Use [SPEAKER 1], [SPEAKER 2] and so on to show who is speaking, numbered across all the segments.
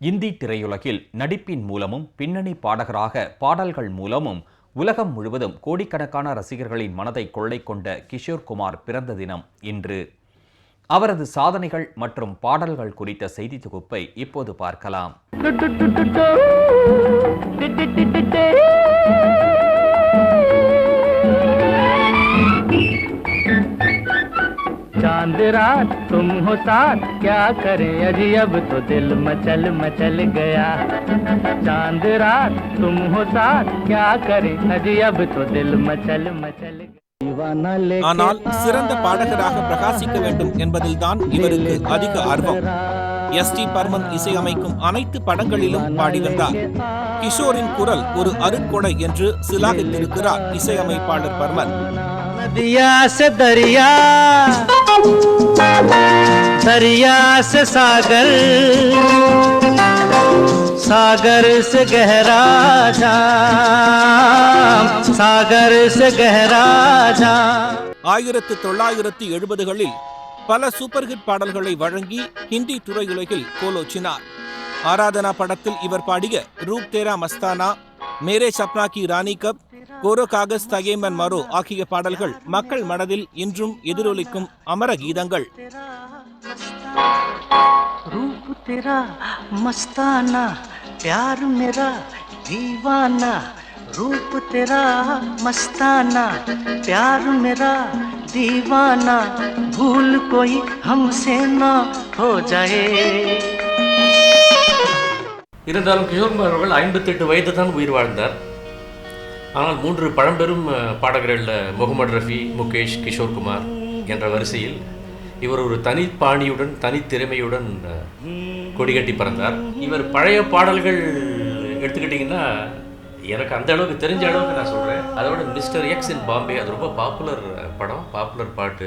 [SPEAKER 1] இந்தி திரையுலகில் நடிப்பின் மூலமும் பின்னணி பாடகராக பாடல்கள் மூலமும் உலகம் முழுவதும் கோடிக்கணக்கான ரசிகர்களின் மனதை கொள்ளை கொண்ட கிஷோர் குமார் பிறந்த தினம் இன்று. அவரது சாதனைகள் மற்றும் பாடல்கள் குறித்த செய்தி தொகுப்பை இப்போது பார்க்கலாம்.
[SPEAKER 2] चांद रात तुम हो साथ क्या करें अजी अब तो दिल मचल मचल गया चांद रात तुम हो साथ क्या करें अजी अब तो दिल मचल मचल गया दीवाना लेके
[SPEAKER 3] ஆனால் சிறந்த பாடகராக பிரகாசிக்க வேண்டும் என்பதில்தான் இவருக்கு அதிக ஆர்வம் எஸ் டி பர்மன் இசையமைக்கும் அனைத்து படங்களிலும் பாடி வந்தார் கிஷோரின் குரல் ஒரு அருட்கொடை என்று சிலாகித்திருக்கிறார் இசையமைப்பாளர் பர்மன்
[SPEAKER 2] नदिया से दरिया दरिया से सागर सागर से गहरा जाम सागर से गहरा जाम
[SPEAKER 3] ஆயிரத்து தொள்ளாயிரத்து எழுபதுகளில் பல சூப்பர் ஹிட் பாடல்களை வழங்கி ஹிந்தி திரையுலகில் கோலோச்சினார் ஆராதனா படத்தில் இவர் பாடிய ரூப் தேரா மஸ்தானா மேரே சப்னா கி ராணி கப் கோரோ காகஸ் தகேமன் மரோ ஆகிய பாடல்கள் மக்கள் மனதில் இன்றும் எதிரொலிக்கும் அமர கீதங்கள்
[SPEAKER 2] रूप तेरा मस्ताना प्यार मेरा दीवाना रूप तेरा मस्ताना प्यार मेरा दीवाना भूल कोई हमसे ना हो जाए
[SPEAKER 4] இருந்தாலும் கிஷோர்குமார் அவர்கள் ஐம்பத்தெட்டு வயது தான் உயிர் வாழ்ந்தார். ஆனால் மூன்று பழம்பெரும் பாடகர்களில் முகமது ரஃபி முகேஷ் கிஷோர்குமார் என்ற வரிசையில் இவர் ஒரு தனிப்பாணியுடன் தனித்திறமையுடன் கொடிகட்டி பறந்தார். இவர் பழைய பாடல்கள் எடுத்துக்கிட்டிங்கன்னா எனக்கு அந்த அளவுக்கு தெரிஞ்ச அளவுக்கு நான் சொல்கிறேன் அதோட மிஸ்டர் எக்ஸ் இன் பாம்பே அது ரொம்ப பாப்புலர் படம் பாப்புலர் பாட்டு.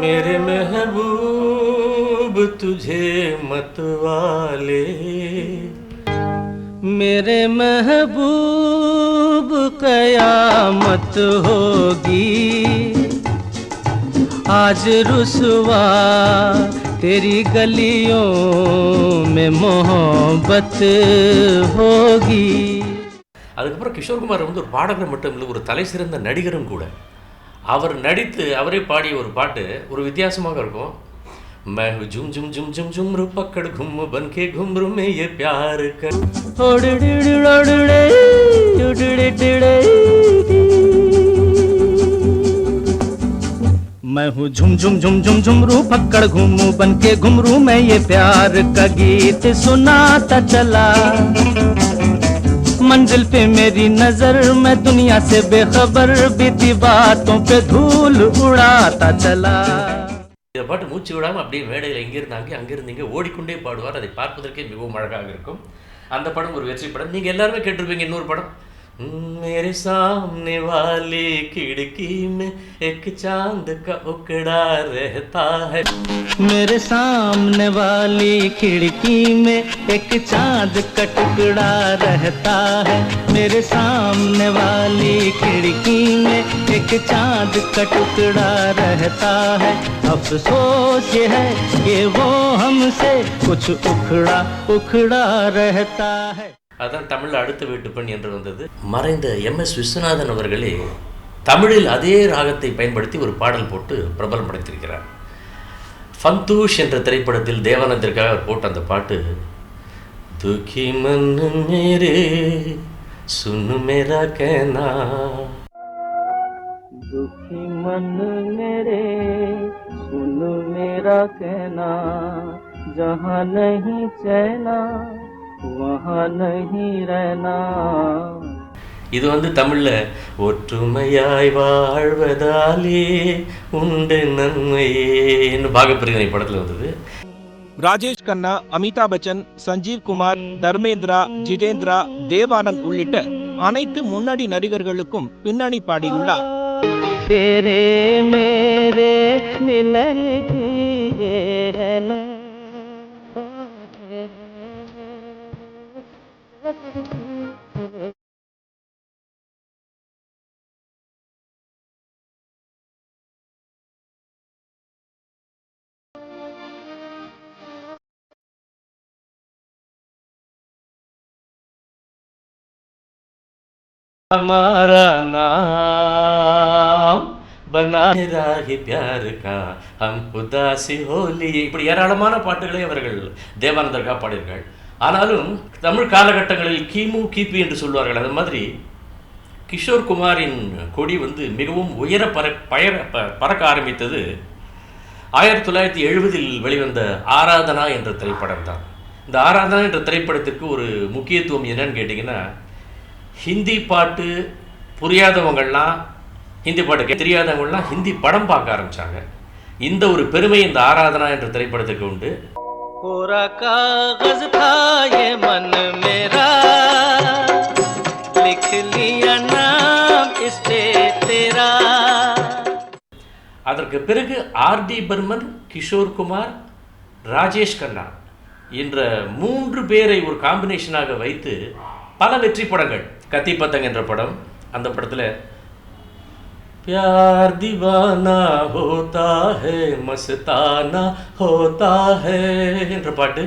[SPEAKER 4] மேரே மெஹபூப் துஜே மத்வாலே
[SPEAKER 2] मेरे महबूब कयामत होगी आज रुसवा तेरी गलियों में मोहब्बत होगी
[SPEAKER 4] அதுக்கப்புறம் கிஷோர்குமார் வந்து ஒரு பாடகர் மட்டும் இல்லை ஒரு தலை சிறந்த நடிகரும் கூட அவர் நடித்து அவரே பாடிய ஒரு பாட்டு ஒரு வித்தியாசமாக இருக்கும் मैं हूँ झुम झुम झुम झुम झुमरू पकड़ घुम बन के घुमरू में ये प्यार कर
[SPEAKER 2] मैं हूँ झुम झुम झुम झुम झुमरू पकड़ घूमू बन के घुमरू मैं ये प्यार का गीत सुनाता चला मंजिल पे मेरी नज़र मैं दुनिया से बेखबर बीती बातों पे धूल उड़ाता चला
[SPEAKER 4] இதை பாட்டு மூச்சு விடாமல் அப்படியே மேடையில் எங்கேருந்து அங்கே அங்கேருந்து ஓடிக்கொண்டே பாடுவார். அதை பார்ப்பதற்கே மிகவும் அழகாக இருக்கும். அந்த படம் ஒரு வெற்றி படம். நீங்கள் எல்லாருமே கேட்டிருப்பீங்க இன்னொரு படம். मेरे सामने वाली खिड़की में एक चाँद का उकड़ा रहता है।
[SPEAKER 2] मेरे सामने वाली खिड़की में एक चाँद का टुकड़ा रहता है। मेरे सामने वाली खिड़की में एक चाँद का टुकड़ा रहता है। अफसोस ये है कि वो हमसे कुछ उखड़ा उखड़ा रहता है।
[SPEAKER 4] அதான் தமிழில் அடுத்த வீட்டு பெண் என்று வந்தது மறைந்த எம் எஸ் விஸ்வநாதன் அவர்களே தமிழில் அதே ராகத்தை பயன்படுத்தி ஒரு பாடல் போட்டு பிரபலம் படைத்திருக்கிறார் ஃபந்தூஷ் என்ற திரைப்படத்தில் தேவானந்திற்காக அவர் போட்ட அந்த பாட்டு துக்கி மன் மேரே சுன்னு மேரா கேனா
[SPEAKER 2] दुखी मन मेरे सुन मेरा कहना जहाँ नहीं चैना वहाँ नहीं रहना
[SPEAKER 4] இது வந்து தமிழில் ஒற்றுமையாய் வாழ்வதாலே உண்டு நன்மையேன்னு பாகப்பிரிவினை படத்தில் வந்தது.
[SPEAKER 3] ராஜேஷ் கண்ணா அமிதாப் பச்சன் சஞ்சீவ் குமார் தர்மேந்திரா ஜிதேந்திரா தேவானந்த் உள்ளிட்ட அனைத்து முன்னணி நடிகர்களுக்கும் பின்னணி பாடியுள்ளார்.
[SPEAKER 4] हमारा नाम बना राही प्यार का हम உதாசி ஹோலி இப்படி ஏராளமான பாட்டுகளை அவர்கள் தேவானந்தர்கா பாடியிருக்காள் ஆனாலும் தமிழ் காலகட்டங்களில் கிமு கிபி என்று சொல்வார்கள் அது மாதிரி கிஷோர் குமாரின் கொடி வந்து மிகவும் உயர பற பயர ப- பறக்க ஆரம்பித்தது ஆயிரத்தி தொள்ளாயிரத்தி எழுபதில் வெளிவந்த ஆராதனா என்ற திரைப்படம் தான் இந்த ஆராதனா என்ற திரைப்படத்திற்கு ஒரு முக்கியத்துவம் என்னன்னு கேட்டிங்கன்னா ஹிந்தி பாட்டு புரியாதவங்கள்லாம் ஹிந்தி பாட்டு தெரியாதவங்கள்லாம் ஹிந்தி படம் பார்க்க ஆரம்பித்தாங்க இந்த ஒரு பெருமை இந்த ஆராதனா என்ற திரைப்படத்துக்கு உண்டு. அதற்கு பிறகு ஆர்டி பர்மன் கிஷோர் குமார் ராஜேஷ் கண்ணா என்ற மூன்று பேரை ஒரு காம்பினேஷனாக வைத்து பல வெற்றி படங்கள். கத்தி பத்தங் என்ற படம் அந்த படத்தில் प्यार दीवाना होता है मस्ताना होता है என்ற பாட்டு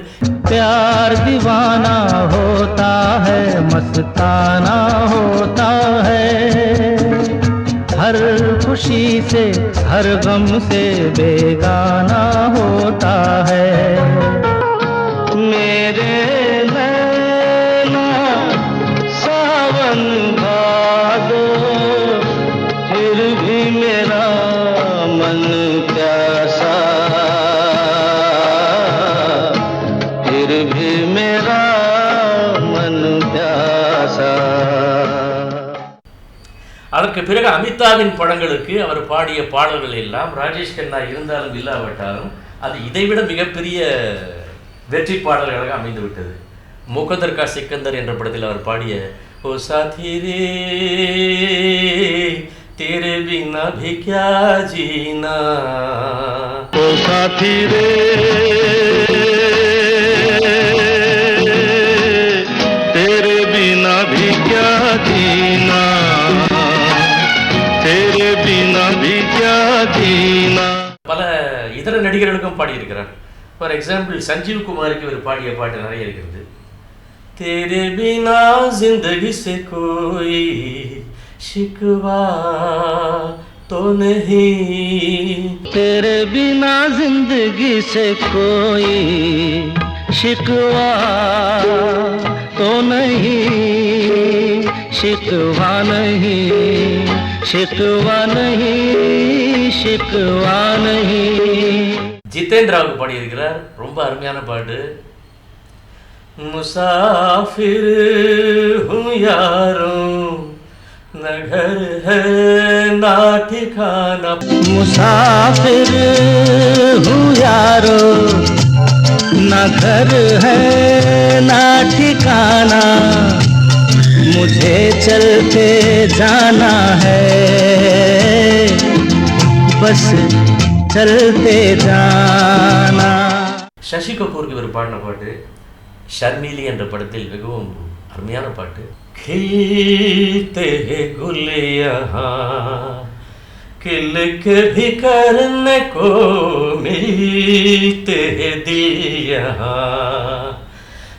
[SPEAKER 2] प्यार दीवाना होता है मस्ताना होता है हर खुशी से हर गम से बेगाना होता है
[SPEAKER 4] அதற்கு பிறகு அமிதாவின் படங்களுக்கு அவர் பாடிய பாடல்கள் எல்லாம் ராஜேஷ் கண்ணா இருந்தாலும் இல்லாவிட்டாலும் அது இதைவிட மிகப்பெரிய வெற்றி பாடல்களாக அமைந்து விட்டது முகதர் கா சிக்கந்தர் என்ற படத்தில் அவர் பாடிய ஓ சாதி ரே तेरे बिना भी क्या जीना
[SPEAKER 2] ओ साथी रे
[SPEAKER 4] நடிகர்களுக்கும் பாடியிருக்கிறார் ஃபார் எக்ஸாம்பிள் சஞ்சீவ் குமாருக்கு இவர் பாடிய பாட்டு நிறைய இருக்கிறது तेरे बिना जिंदगी से कोई शिकवा तो नहीं
[SPEAKER 2] तेरे बिना जिंदगी से कोई शिकवा तो नहीं शिकवा नहीं शिकवा नहीं शिकवा नहीं
[SPEAKER 4] ஜிதேந்திராவுக்கு பாடியிருக்கிறார் ரொம்ப அருமையான பாட்டு मुसाफिर हूँ यारों न घर है ना ठिकाना
[SPEAKER 2] मुसाफिर हूँ यारो न घर है ना ठिकाना मुझे चलते जाना है बस चलते जाना
[SPEAKER 4] சசி கபூருக்கு இவர் பாடின பாட்டு ஷர்மிலி என்ற படத்தில் மிகவும் அருமையான பாட்டு खिलते हैं गुल यहाँ खिल के भी करने को मिलते हैं दिल यहाँ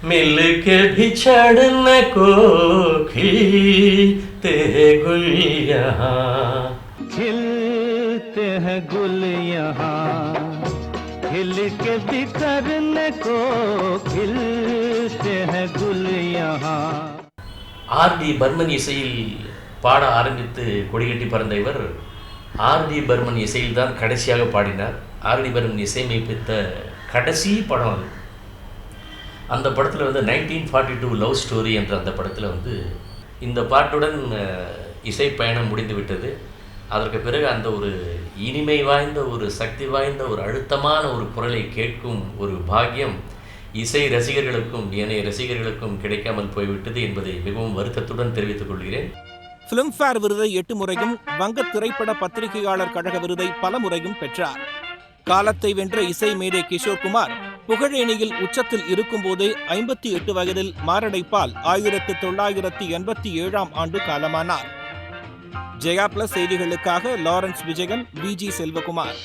[SPEAKER 4] मिल के भी चढ़ने को खिलते हैं गुल यहाँ
[SPEAKER 2] खिलते हैं गुल यहाँ खिल के बिखरने को खिलते हैं गुल यहाँ
[SPEAKER 4] ஆர்டி பர்மன் இசையில் பாட ஆரம்பித்து கொடிகட்டி பறந்த இவர் ஆர்டி பர்மன் இசையில் தான் கடைசியாக பாடினார் ஆர்டி பர்மன் இசையமைப்பித்த கடைசி படம் அது அந்த படத்தில் வந்து nineteen forty two love story என்ற அந்த படத்தில் வந்து இந்த பாட்டுடன் இசை பயணம் முடிந்து விட்டது அதற்கு பிறகு அந்த ஒரு இனிமை வாய்ந்த ஒரு சக்தி வாய்ந்த ஒரு அழுத்தமான ஒரு குரலை கேட்கும் ஒரு பாக்கியம் இசை ரசிகர்களுக்கும் ஏனைய ரசிகர்களுக்கும் கிடைக்காமல் போய்விட்டது என்பதை மிகவும் வருத்தத்துடன் தெரிவித்துக் கொள்கிறேன்.
[SPEAKER 3] ஃபிலிம்ஃபேர் விருதை எட்டு முறையும் வங்க திரைப்பட பத்திரிகையாளர் கழக விருதை பல முறையும் பெற்றார். காலத்தை வென்ற இசை மேடை கிஷோர் குமார் புகழேணியில் உச்சத்தில் இருக்கும்போதே ஐம்பத்தி எட்டு வயதில் மாரடைப்பால் ஆயிரத்து தொள்ளாயிரத்தி எண்பத்தி ஏழாம் ஆண்டு காலமானார். ஜெயா பிளஸ் செய்திகளுக்காக லாரன்ஸ் விஜயன் விஜி செல்வகுமார்.